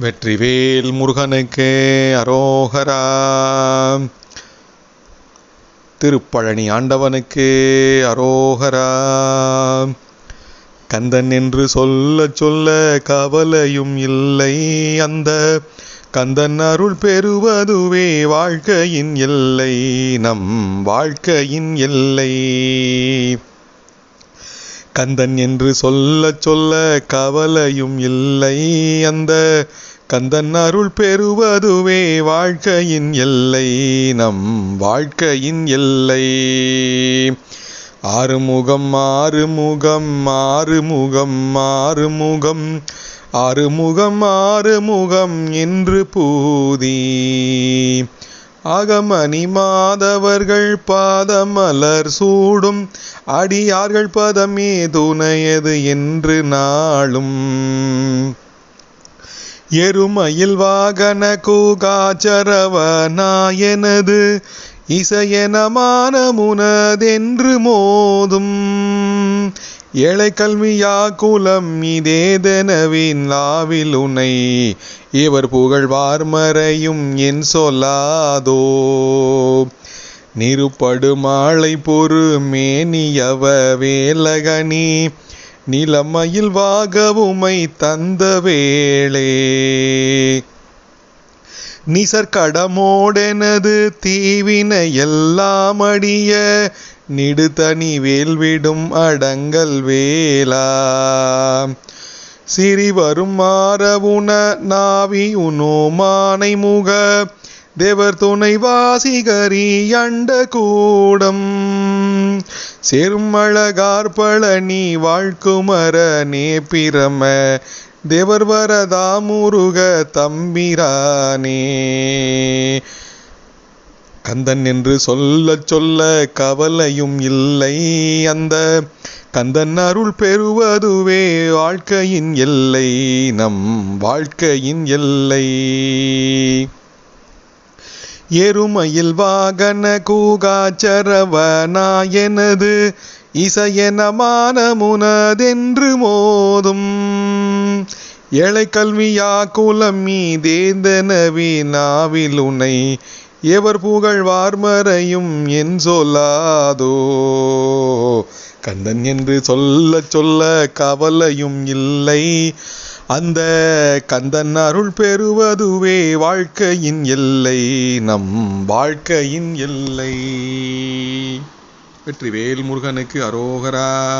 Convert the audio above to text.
வெற்றிவேல் முருகனுக்கு அரோகரா. திருப்பழனி ஆண்டவனுக்கு அரோகரா. கந்தன் என்று சொல்ல சொல்ல கவலையும் இல்லை அந்த கந்தன் அருள் பெறுவதுவே வாழ்க்கையின் எல்லை நம் வாழ்க்கையின் எல்லை. கந்தன் என்று சொல்ல சொல்ல கவலையும் இல்லை அந்த கந்தன் அருள் பெறுவதுவே வாழ்க்கையின் எல்லை நம் வாழ்க்கையின் எல்லை. ஆறுமுகம் ஆறுமுகம் ஆறுமுகம் ஆறுமுகம் ஆறுமுகம் ஆறுமுகம் என்று பூதி. அகமணி மாதவர்கள் பாதமலர் சூடும். அடியார்கள் பதமே துணையது என்று நாளும். எருமையில் வாகன கூகாச்சரவனாயனது. இசையனமான முனதென்று மோதும். ஏழை கல்வியா குலம் இதேதனவின் லாவில் உனை இவர் புகழ்வார் மறையும் என் சொல்லாதோ. நிருப்படு மாலை பொறு மேனியவ வேலகனி. நிலமையில் வாகவுமை தந்த வேளே. நிசர்கடமோடெனது தீவினை எல்லாம் அடிய. நிடுதனி வேல்விடும் அடங்கல் வேலா சிறிவரும் மாறவுன நாவி உனோ மானை முக. தேவர் துணை வாசிகரி அண்ட கூடம். செருமழகார் பழனி வாழ்க்குமர நேப்பிரம தேவர் வரதா முருக தம்பிரானே. கந்தன் என்று சொல்ல சொல்ல கவலையும் இல்லை அந்த கந்தன் அருள் பெறுவதுவே வாழ்க்கையின் எல்லை நம் வாழ்க்கையின் எல்லை. எருமையில் வாகன கூகாச்சரவனாயனது இசையனமான முனதென்று மோதும். ஏழை கல்வியா குலம் மீதேந்தனவி நாவில் உனை எவர் புகழ்வார் மறையும் என் சொல்லாதோ? கந்தன் என்று சொல்ல சொல்ல கவலையும் இல்லை. அந்த கந்தன் அருள் பெறுவதுவே வாழ்க்கையின் எல்லை. நம் வாழ்க்கையின் எல்லை. வெற்றிவேல் முருகனுக்கு அரோகரா.